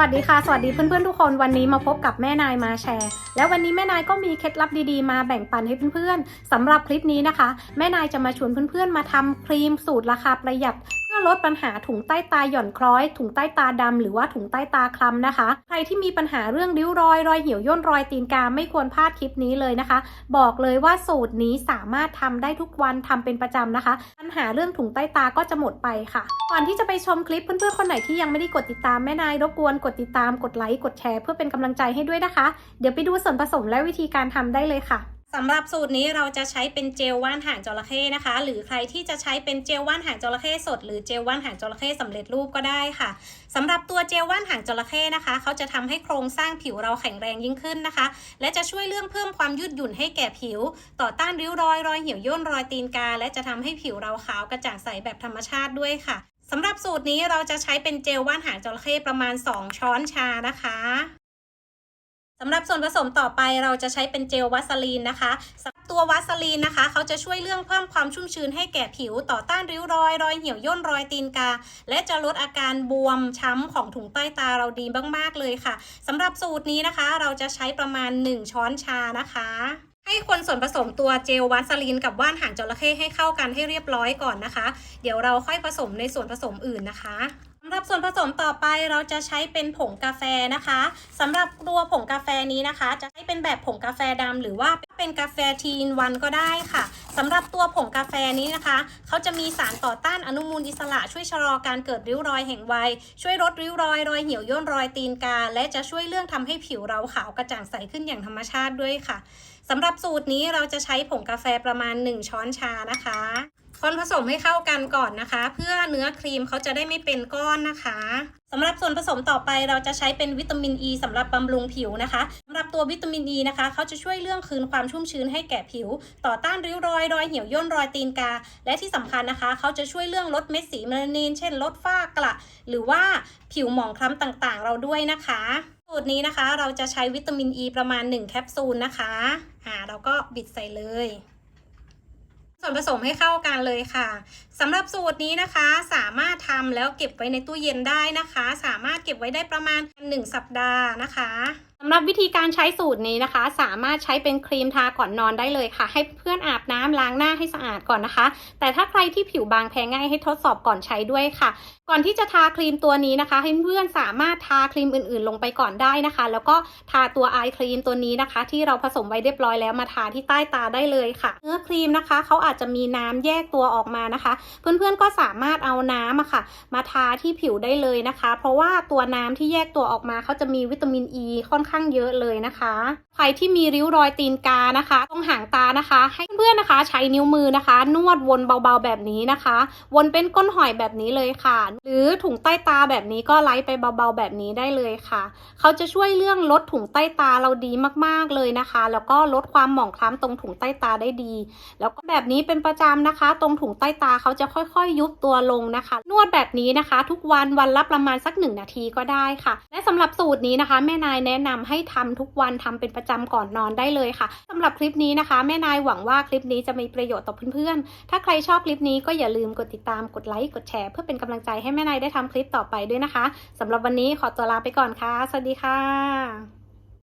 วัสดีค่ะ สวัสดีเพื่อนๆทุกคนวันนี้มาพบกับแม่นายมาแชร์ แล้ววันนี้แม่นายก็มีเคล็ดลับดีๆ มาแบ่งปันให้เพื่อนๆสำหรับคลิปนี้นะคะ แม่นายจะมาชวนเพื่อนๆมาทำครีมสูตรราคาประหยัด ลดปัญหาถุงใต้ตาหย่อนคล้อย ถุงใต้ตาดำหรือว่าถุงใต้ตาคล้ำนะคะ ใครที่มีปัญหาเรื่องริ้วรอย รอยเหี่ยวย่นรอยตีนกาไม่ควรพลาดคลิปนี้เลยนะคะ บอกเลยว่าสูตรนี้สามารถทำได้ทุกวันทำเป็นประจำนะคะ ปัญหาเรื่องถุงใต้ตาก็จะหมดไปค่ะ ก่อนที่จะไปชมคลิปเพื่อนๆคนไหนที่ยังไม่ได้กดติดตามแม่นายรบกวนกดติดตามกดไลค์กดแชร์เพื่อเป็นกำลังใจให้ด้วยนะคะ เดี๋ยวไปดูส่วนผสมและวิธีการทำได้เลยค่ะ สำหรับสูตรนี้เราจะใช้เป็นเจลว่านหางจระเข้นะคะ หรือใครที่จะใช้เป็นเจลว่านหางจระเข้สด หรือเจลว่านหางจระเข้สำเร็จรูปก็ได้ค่ะสำหรับตัวเจลว่านหางจระเข้นะคะ เขาจะทำให้โครงสร้างผิวเราแข็งแรงยิ่งขึ้นนะคะ และจะช่วยเรื่องเพิ่มความยืดหยุ่นให้แก่ผิว ต่อต้านริ้วรอยรอยเหี่ยวย่นรอยตีนกา และจะทำให้ผิวเราขาวกระจ่างใสแบบธรรมชาติด้วยค่ะสำหรับสูตรนี้เราจะใช้เป็นเจลว่านหางจระเข้ประมาณ 2 ช้อนชานะคะ สำหรับส่วนผสมต่อไปเราจะใช้เป็นเจลวัสลีนนะคะสำหรับตัววัสลีนนะคะ เขาจะช่วยเรื่องเพิ่มความชุ่มชื้นให้แก่ผิวต่อต้านริ้วรอย รอยเหี่ยวย่นรอยตีนกา และจะลดอาการบวมช้ำของถุงใต้ตาเราดีมาก ๆ เลยค่ะสำหรับสูตรนี้นะคะ เราจะใช้ประมาณ 1 ช้อนชานะคะให้คนส่วนผสมตัวเจลวัสลีนกับว่านหางจระเข้ให้เข้ากันให้เรียบร้อยก่อนนะคะ เดี๋ยวเราค่อยผสมในส่วนผสมอื่นนะคะ สำหรับส่วนผสมต่อไปเราจะใช้เป็นผงกาแฟนะคะสำหรับตัวผงกาแฟนี้นะคะ จะใช้เป็นแบบผงกาแฟดำหรือว่าเป็นกาแฟทีนวันก็ได้ค่ะสำหรับตัวผงกาแฟนี้นะคะเขาจะมีสารต่อต้านอนุมูลอิสระช่วยชะลอการเกิดริ้วรอยแห่งวัย ช่วยลดริ้วรอยรอยเหี่ยวย่นรอยตีนกา และจะช่วยเรื่องทำให้ผิวเราขาวกระจ่างใสขึ้นอย่างธรรมชาติด้วยค่ะสำหรับสูตรนี้เราจะใช้ผงกาแฟประมาณ 1 ช้อนชานะคะ คนผสมให้เข้ากันก่อนนะคะ เพื่อเนื้อครีมเขาจะได้ไม่เป็นก้อนนะคะสำหรับส่วนผสมต่อไปเราจะใช้เป็นวิตามินอ e ีสำหรับบำรุงผิวนะคะสำหรับตัววิตามินอ e ีนะคะเขาจะช่วยเรื่องคืนความชุ่มชื้นให้แก่ผิว ต่อต้านริ้วรอยรอยเหี่ยวย่นรอยตีนกา และที่สำคัญนะคะเขาจะช่วยเรื่องลดเม็ดสีเมลานินเช่น ลดฝ้ากระหรือว่าผิวหมองคล้ำต่างๆ เราด้วยนะคะสูตรนี้นะคะเราจะใช้วิตามินอ e ีประมาณ 1 แคปซูลนะคะอ่าเราก็บิดใส่เลย ส่วนผสมให้เข้ากันเลยค่ะสำหรับสูตรนี้นะคะ สามารถทำแล้วเก็บไว้ในตู้เย็นได้นะคะ สามารถเก็บไว้ได้ประมาณ 1 สัปดาห์นะคะ สำหรับวิธีการใช้สูตรนี้นะคะ สามารถใช้เป็นครีมทาก่อนนอนได้เลยค่ะ ให้เพื่อนอาบน้ำล้างหน้าให้สะอาดก่อนนะคะ แต่ถ้าใครที่ผิวบางแพ้ง่ายให้ทดสอบก่อนใช้ด้วยค่ะ ก่อนที่จะทาครีมตัวนี้นะคะ ให้เพื่อนสามารถทาครีมอื่นๆ ลงไปก่อนได้นะคะ แล้วก็ทาตัวไอครีมตัวนี้นะคะ ที่เราผสมไว้เรียบร้อยแล้วมาทาที่ใต้ตาได้เลยค่ะ เนื้อครีมนะคะเขาอาจจะมีน้ำแยกตัวออกมานะคะ เพื่อนๆก็สามารถเอาน้ำอะค่ะ มาทาที่ผิวได้เลยนะคะ เพราะว่าตัวน้ำที่แยกตัวออกมาเขาจะมีวิตามินอ e ีค่อนข้างเยอะเลยนะคะ ใครที่มีริ้วรอยตีนกานะคะ ตรงหางตานะคะ ให้ พื่อนๆนะคะ ใช้นิ้วมือนะคะ นวดวนเบาๆแบบนี้นะคะ วนเป็นก้นหอยแบบนี้เลยค่ะ หรือถุงใต้ตาแบบนี้ก็ไล่ไปเบาๆแบบนี้ได้เลยค่ะ เขาจะช่วยเรื่องลดถุงใต้ตาเราดีมากๆเลยนะคะ แล้วก็ลดความหมองคล้ำตรงถุงใต้ตาได้ดี แล้วก็แบบนี้เป็นประจำนะคะ ตรงถุงใต้ตาเขาจะค่อยๆ ยุบตัวลงนะคะ นวดแบบนี้นะคะ ทุกวันวันละประมาณสักหนึ่งนาทีก็ได้ค่ะ และสำหรับสูตรนี้นะคะ แม่นายแนะนำให้ทำทุกวันทำเป็นประจำก่อนนอนได้เลยค่ะสำหรับคลิปนี้นะคะ แม่นายหวังว่าคลิปนี้จะมีประโยชน์ต่อเพื่อนๆ ถ้าใครชอบคลิปนี้ก็อย่าลืมกดติดตาม กดไลค์ กดแชร์ เพื่อเป็นกำลังใจให้แม่นายได้ทำคลิปต่อไปด้วยนะคะสำหรับวันนี้ขอตัวลาไปก่อนค่ะ สวัสดีค่ะ